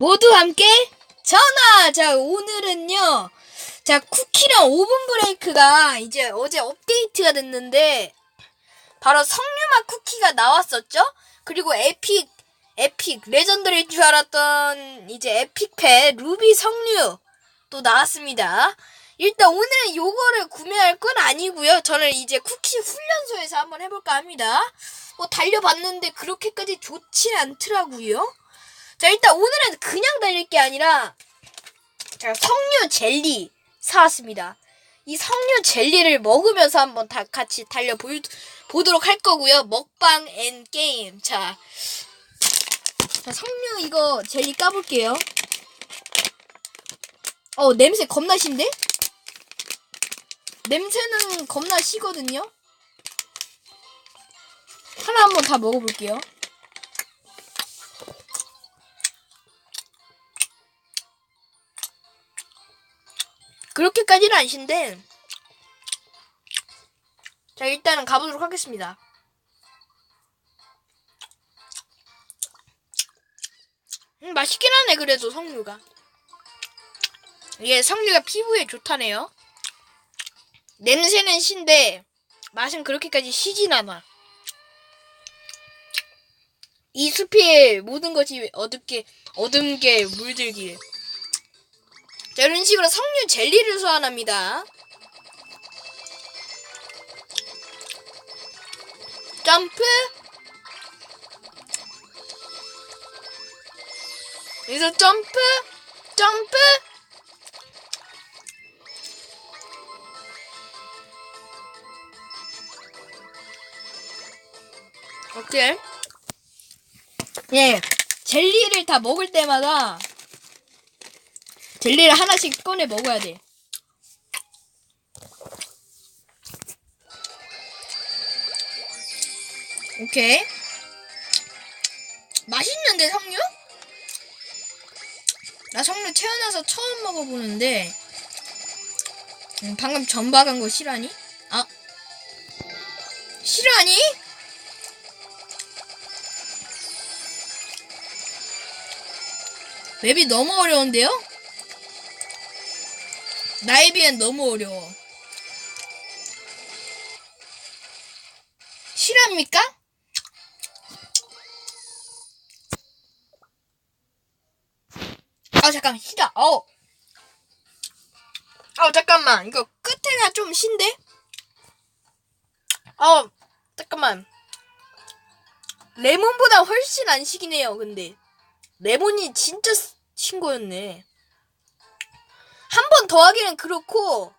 모두 함께 전화! 자, 오늘은요. 자, 쿠키랑 오븐 브레이크가 이제 어제 업데이트가 됐는데, 바로 석류맛 쿠키가 나왔었죠? 그리고 에픽, 에픽, 레전드일 줄 알았던 이제 에픽패 루비 석류 또 나왔습니다. 일단 오늘은 요거를 구매할 건 아니고요. 저는 이제 쿠키 훈련소에서 한번 해볼까 합니다. 뭐 달려봤는데 그렇게까지 좋진 않더라고요. 자 일단 오늘은 그냥 달릴 게 아니라 제가 석류 젤리 사왔습니다. 이 석류 젤리를 먹으면서 한번 다 같이 달려 보, 보도록 할 거고요. 먹방 앤 게임. 자, 자 석류 이거 젤리 까볼게요. 어 냄새 겁나 신데? 냄새는 겁나 시거든요. 하나 한번 다 먹어볼게요. 그렇게까지는 안 신데. 자, 일단은 가보도록 하겠습니다. 음, 맛있긴 하네, 그래도 석류가. 이게 석류가 피부에 좋다네요. 냄새는 신데, 맛은 그렇게까지 시진 않아. 이 숲에 모든 것이 어둡게, 어둠게 물들길. 자, 이런 식으로 석류 젤리를 소환합니다. 점프. 여기서 점프, 점프. 오케이. 예, 젤리를 다 먹을 때마다 젤리를 하나씩 꺼내 먹어야 돼. 오케이. 맛있는데 석류? 나 석류 태어나서 처음 먹어보는데 음, 방금 전박한 거 싫어하니? 아 싫어하니? 맵이 너무 어려운데요? 나에 비엔 너무 어려워. 실합니까? 아 잠깐 시다. 어. 아 잠깐만 이거 끝에가 좀 신데? 어 잠깐만. 레몬보다 훨씬 안 해요. 근데 레몬이 진짜 신 거였네. 한번더 하기는 그렇고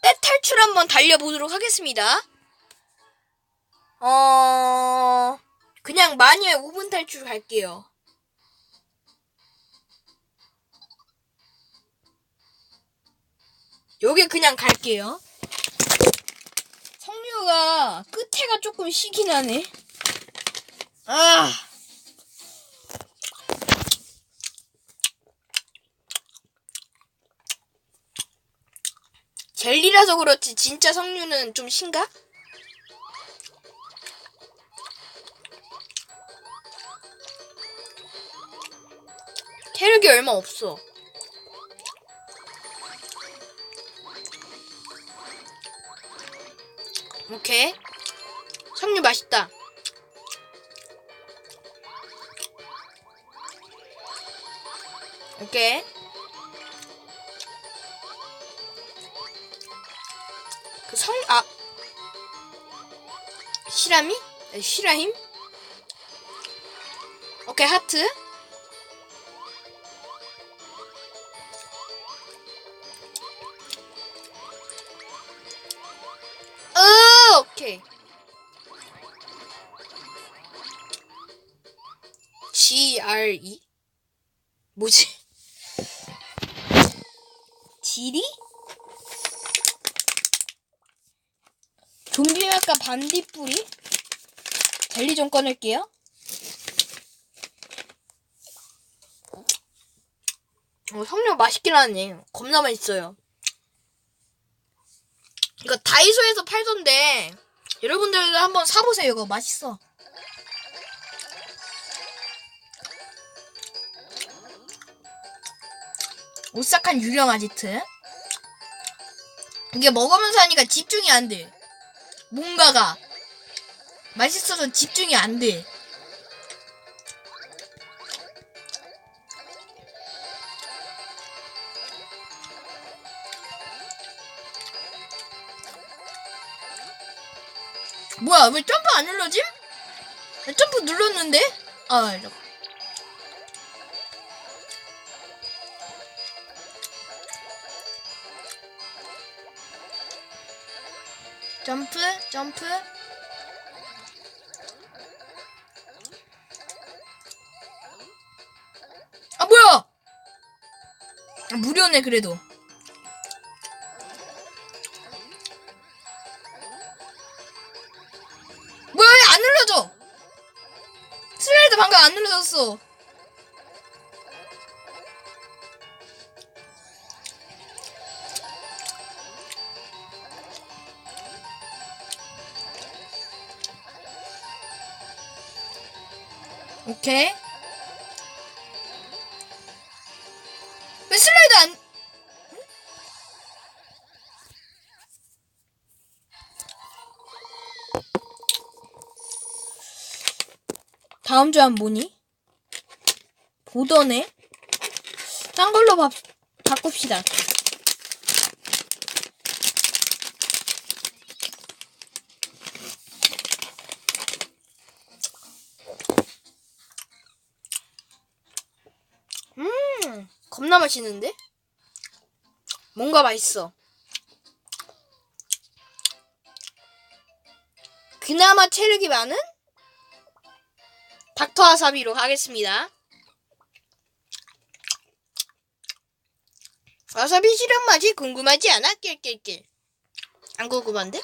때 탈출 한번 달려보도록 하겠습니다. 어 그냥 마녀의 5분 탈출 갈게요. 여기 그냥 갈게요. 석류가 끝에가 조금 시긴 하네. 아. 젤리라서 그렇지 진짜 석류는 좀 신가? 체력이 얼마 없어. 오케이. 석류 맛있다. 오케이. 성, 아. 시라미? 네, 시라힘? 오케이, 하트. 좀비 아까 반딧불이? 젤리 좀 꺼낼게요. 어, 석류 맛있긴 하네. 겁나 맛있어요. 이거 다이소에서 팔던데 여러분들도 한번 사보세요. 이거 맛있어. 오싹한 유령 아지트. 이게 먹으면서 하니까 집중이 안 돼. 뭔가가 맛있어서 집중이 안 돼. 뭐야 왜 점프 안 눌러짐? 나 점프 눌렀는데? 아 이거. 점프 점프. 아 뭐야? 아, 무료네 그래도. 뭐야 왜안 눌러져? 슬라이드 방금 안 눌러졌어 오케이 왜 슬라이드 안 응? 다음 주한 뭐니? 보더네? 딴 걸로 바, 바꿉시다. 음, 겁나 맛있는데? 뭔가 맛있어. 그나마 체력이 많은? 닥터 아사비로 가겠습니다. 와사비 실험 맛이 궁금하지 않아? 낄낄낄. 안 궁금한데?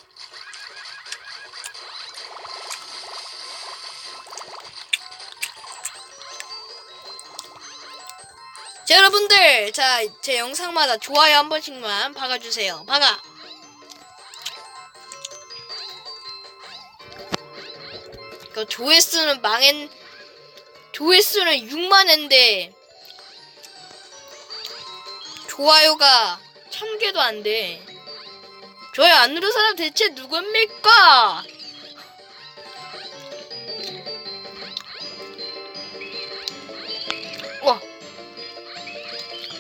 자, 여러분들. 자, 제 영상마다 좋아요 한 번씩만 박아주세요. 박아. 그 조회수는 망했, 조회수는 6만인데, 좋아요가 1000개도 안 돼. 좋아요 안 누른 사람 대체 누굽니까?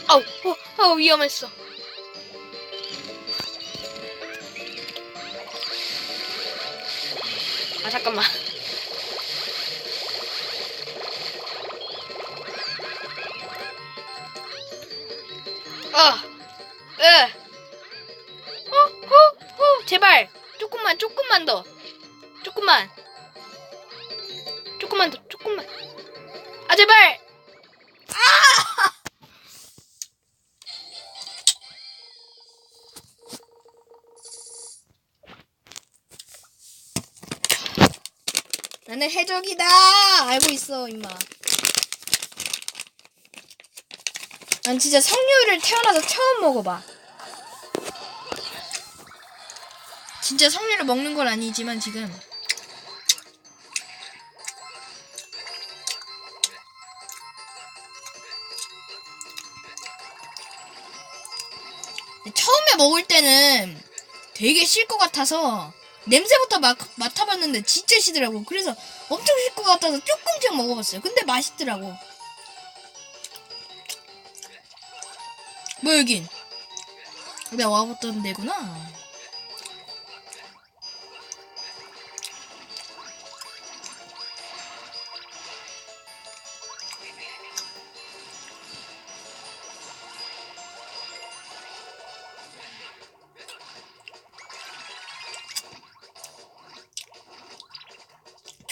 아우, 어, 아우, 위험했어. 아, 잠깐만. 아, 에. 어, 어, 어, 제발. 조금만, 조금만 더. 조금만. 조금만 더, 조금만. 아, 제발. 나는 해적이다. 알고 있어, 임마. 난 진짜 석류를 태어나서 처음 먹어봐. 진짜 석류를 먹는 건 아니지만 지금 처음에 먹을 때는 되게 쉴 것 같아서 냄새부터 막 맡아봤는데 진짜 시더라고. 그래서 엄청 쉴것 같아서 조금씩 먹어봤어요. 근데 맛있더라고. 뭐 여긴? 내가 와봤던 데구나.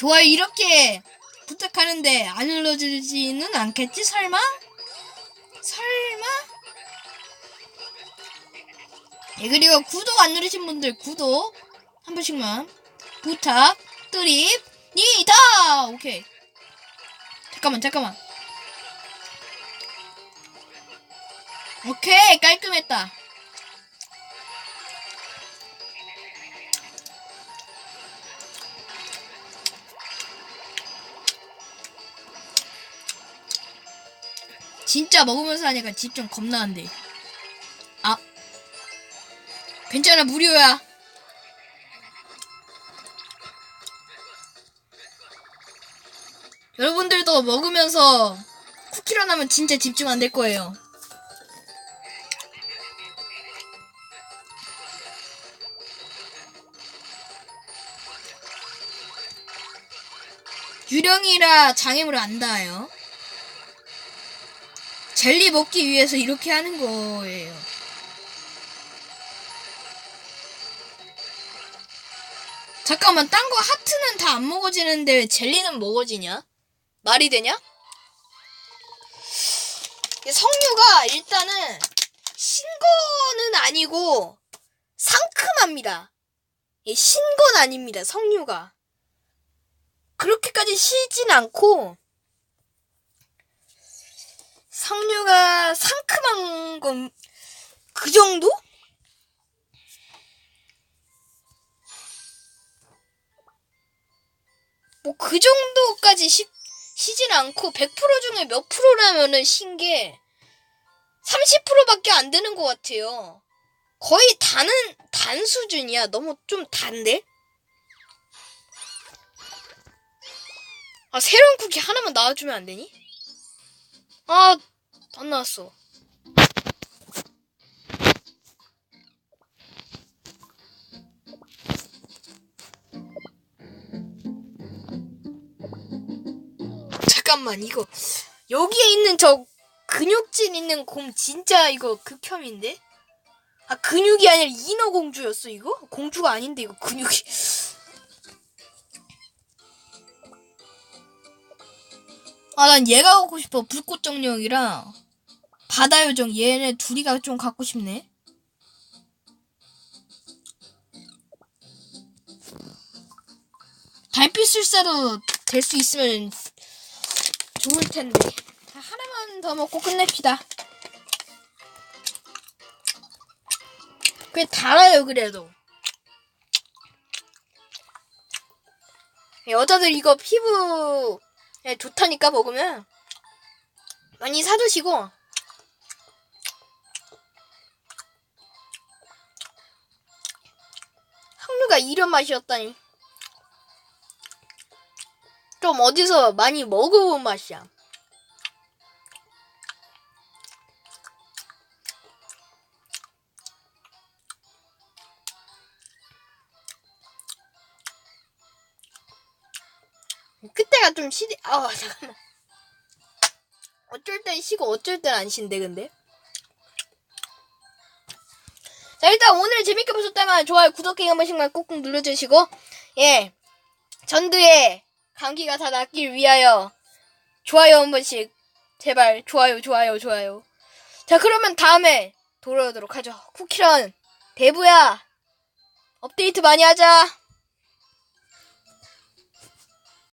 좋아요. 이렇게 부탁하는데 안 눌러주지는 않겠지? 설마? 설마? 예 그리고 구독 안 누르신 분들 구독 한 번씩만. 부탁 드립니다! 오케이. 잠깐만 잠깐만. 오케이 깔끔했다 진짜 먹으면서 하니까 집중 겁나 안 돼. 아. 괜찮아, 무료야. 여러분들도 먹으면서 쿠키런 하면 진짜 집중 안 될 거예요. 유령이라 장애물을 안 닿아요. 젤리 먹기 위해서 이렇게 하는 거예요. 잠깐만, 딴 거 하트는 다 안 먹어지는데 왜 젤리는 먹어지냐? 말이 되냐? 이 석류가 일단은 신 거는 아니고 상큼합니다. 예, 신건 아닙니다. 석류가. 그렇게까지 시진 않고 석류가 상큼한 건 그 정도? 뭐 그 정도까지 시, 시진 않고 100% 중에 몇 프로라면은 신게 30%밖에 안 되는 것 같아요. 거의 단은 단 수준이야. 너무 좀 단데? 아 새로운 쿠키 하나만 나와주면 안 되니? 아 안 나왔어. 잠깐만 이거 여기에 있는 저 근육질 있는 곰 진짜 이거 극혐인데? 아 근육이 아니라 인어공주였어 이거? 공주가 아닌데 이거 근육이 아 난 얘가 갖고 싶어 불꽃 정령이랑 바다 요정 얘네 둘이가 좀 갖고 싶네. 달빛 술사도 될수 있으면 좋을 텐데. 자, 하나만 더 먹고 끝냅시다. 꽤 달아요 그래도. 여자들 이거 피부 에 좋다니까 먹으면. 많이 사두시고 항류가 이런 맛이었다니. 좀 어디서 많이 먹어본 맛이야. 그때가 좀 시리 아 잠깐만. 어쩔 땐 쉬고 어쩔 땐 안 쉰대 근데 자 일단 오늘 재밌게 보셨다면 좋아요 구독하기 한 번씩만 꾹꾹 눌러주시고 예 전두에 감기가 다 낫길 위하여 좋아요 한 번씩 제발 좋아요 좋아요 좋아요. 자 그러면 다음에 돌아오도록 하죠. 쿠키런 대부야 업데이트 많이 하자